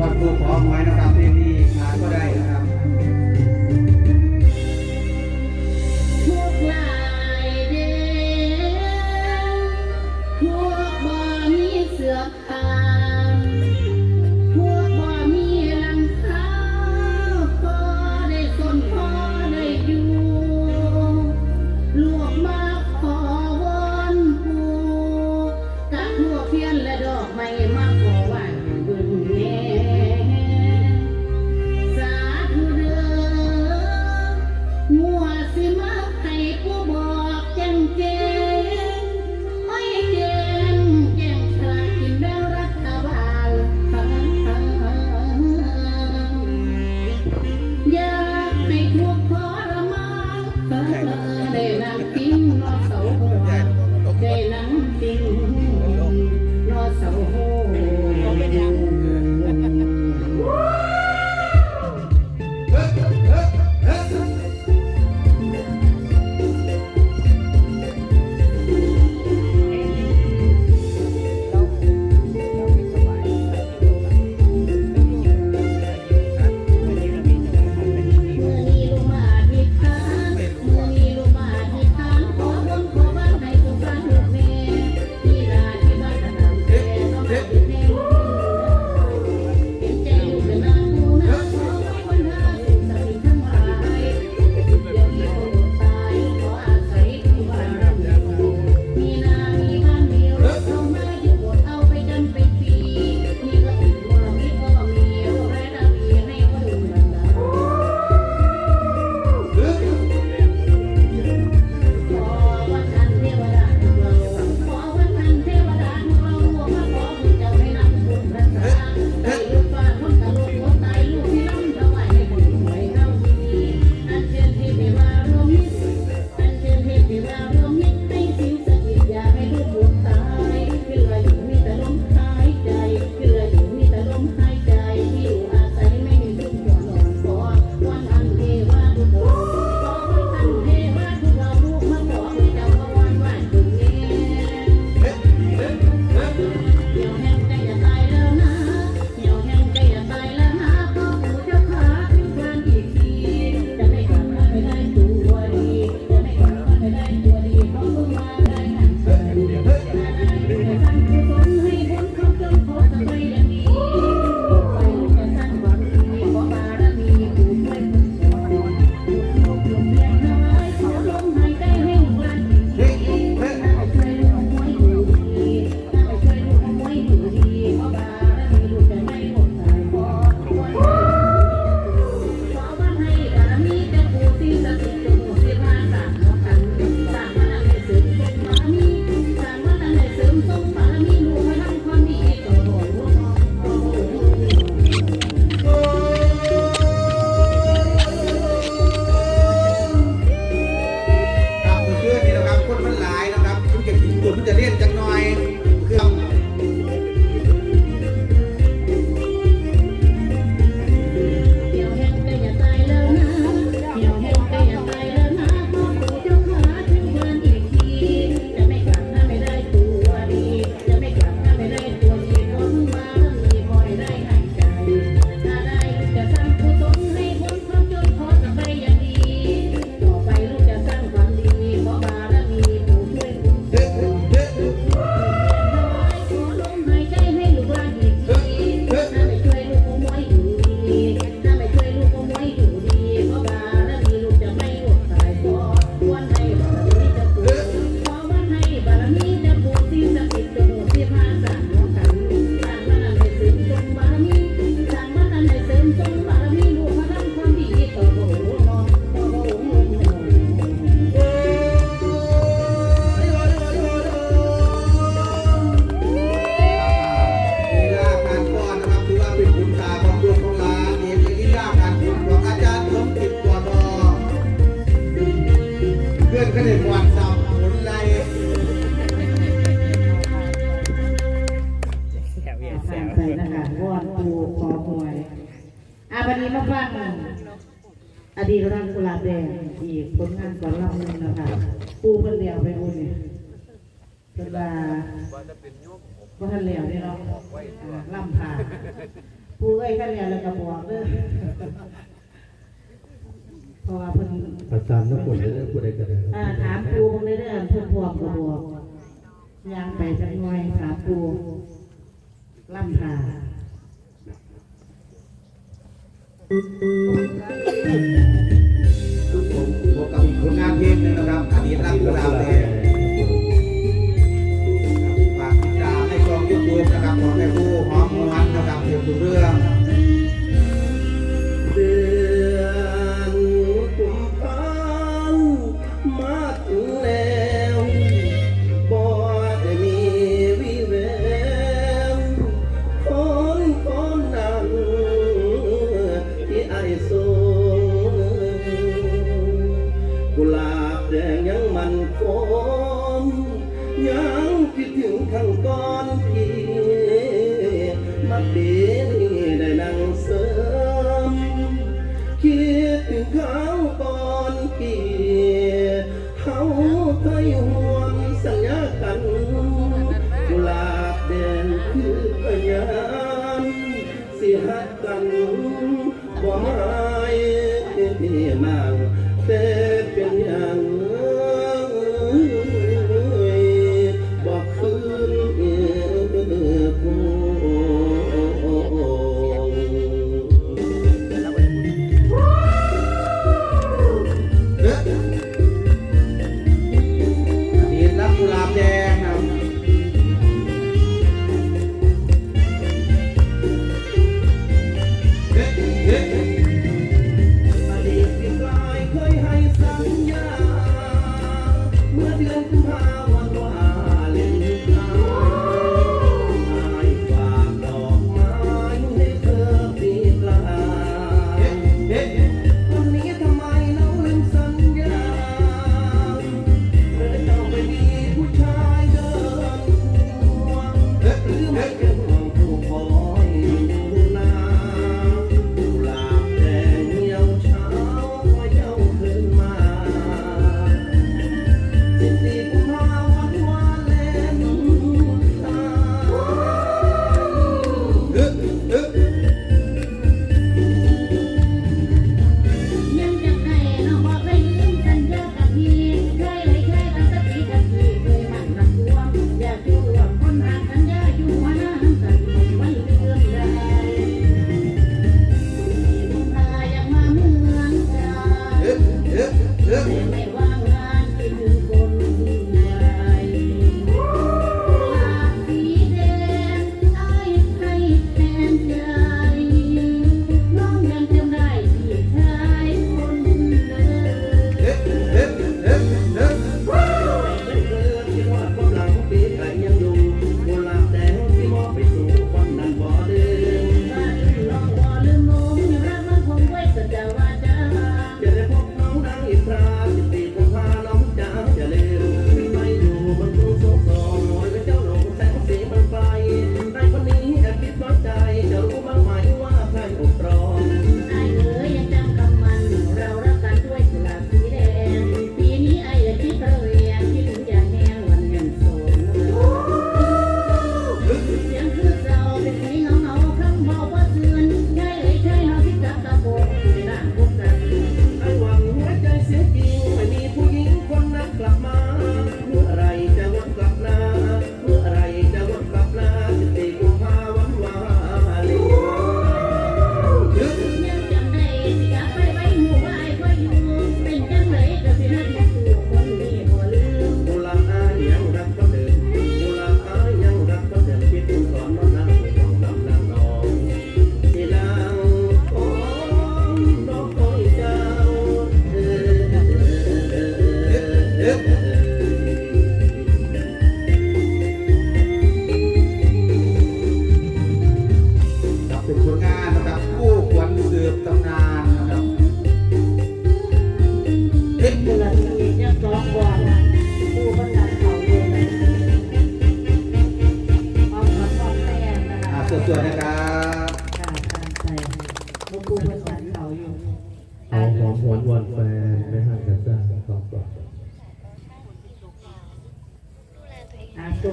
วัาครูขอไวยนะครับที่นี่งานก็ได้ นะคะวอนปูขอหวยอาบันนี้มาฟังอดีตรังกุลาแดงอีกผลงานก่อนรอบนึงนะคะปูเพิ่นเลี้ยวไปบุญเนี่ยเวลาเพิ่นเลี้ยวเนี่ยเนาะล่ำผ่าปูเอ้ยเพิ่นเลี้ยวแล้วก็บอกเด้อพราะว่าเพิ่นอาจารย์นักบุญได้พูดอะไรกันอ่ถามปูเพิ่นได้เด้อเพิ่นบวกกระบอกยางไปจังหน่อยถามปู ล่ำตาผมกับผลงานเพลงนึงนะครับอันนี้รับเวลา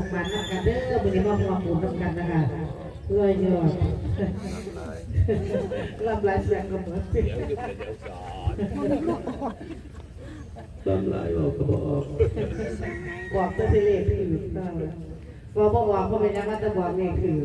อาโศกมันนักกันเด้อวันนี้มาพร้อมบุญนำกันนะคะรวยยอดรับรายเสียงก็เหมือนสิตอนหลายเราก็บอกบอกตัวที่เลขคือต้องบอกบอกบอกก็เป็นยังว่าจะบอกเลขคือ